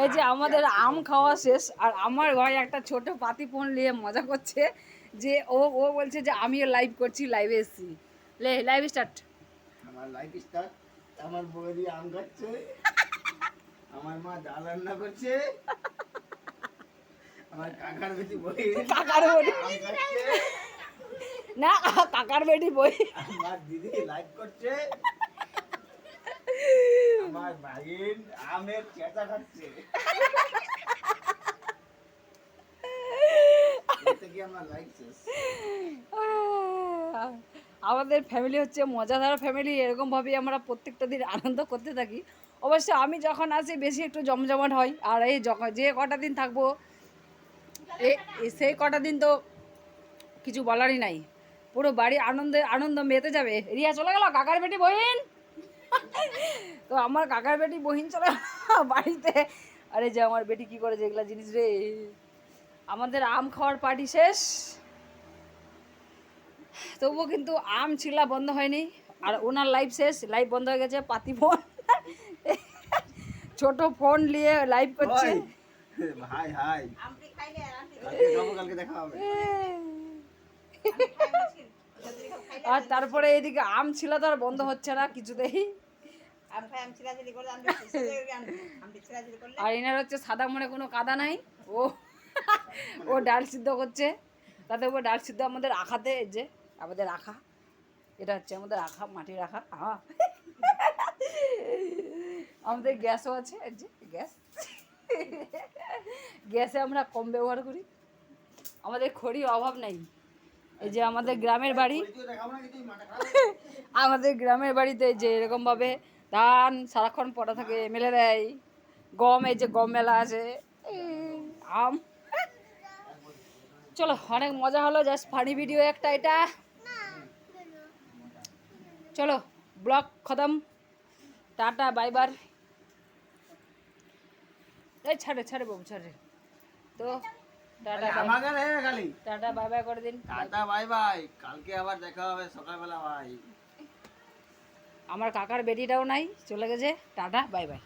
এই যে আমাদের আম খাওয়া শেষ আর আমার ঘরে একটা ছোট পাতি ফোন নিয়ে মজা করছে যে ও ও বলছে যে আমিও লাইভ করছি লাইভে এসেছি। লে লাইভ স্টার্ট আমার লাইফ স্টার আমার বৌদি আম খাচ্ছে আমার মা ডাল রান্না করছে আমার কাকার বেটি বই কাকার বেটি। না কাকার বেটি বই। আমার দিদি লাইভ করছে। আমাদের ফ্যামিলি হচ্ছে মজাদার ফ্যামিলি এরকমভাবেই আমরা প্রত্যেকটা দিন আনন্দ করতে থাকি। অবশ্য আমি যখন আসি বেশি একটু জমজমাট হয়, আর এই যখন যে কটা দিন থাকব সেই কটা দিন তো কিছু বলারই নাই। পুরো বাড়ি আনন্দে, আনন্দ মেতে যাবে। রিয়া, চলে গেল? কাকার বেটি বহিন? তো আমার কাকার বেটি বহিন চলে বাড়িতে। আরে যে আমার বেটি কি করে যেগুলা জিনিস রে? আমাদের আম খাওয়ার পার্টি শেষ। তবুও কিন্তু আম ছিলা বন্ধ হয়নি আর ওনার লাইভ শেষ। লাইভ বন্ধ হয়ে গেছে পাতি ফোন। ছোট ফোন নিয়ে লাইভ করছে। ওই, হাই কালকে দেখা হবে। আর তারপরে এদিকে আম ছিল তো আর বন্ধ হচ্ছে না কিছুতেই। আর এনার হচ্ছে সাদা মনে কোনো কাদা নাই। ও ও ডাল সিদ্ধ করছে। তাতে ও ডাল সিদ্ধ আমাদের আখাতে যে, আমাদের আখা। এটা হচ্ছে আমাদের আখা, মাটির আখা। হ্যাঁ আমাদের গ্যাসও আছে যে, গ্যাস। গ্যাসে আমরা কম ব্যবহার করি। আমাদের খড়ির অভাব নাই। এই যে আমাদের গ্রামের বাড়ি, আমাদের গ্রামের বাড়িতে যে এরকমভাবে ধান সারাক্ষণ পড়া থাকে মেলে দেয়। গম এই যে গম মেলা আছে। আম। চলো অনেক মজা হলো জাস্ট ফানি ভিডিও একটা এটা। চলো ব্লগ খতম। টাটা বাই বার এই ছাড়ে ছাড়ে বাবু ছাড়ে তো টাটা টাটা বাই বাই করে দিন। টাটা বাই বাই কালকে আবার দেখা হবে সকালবেলা ভাই আমার কাকার বেটিটাও নাই চলে গেছে টাটা বাই বাই।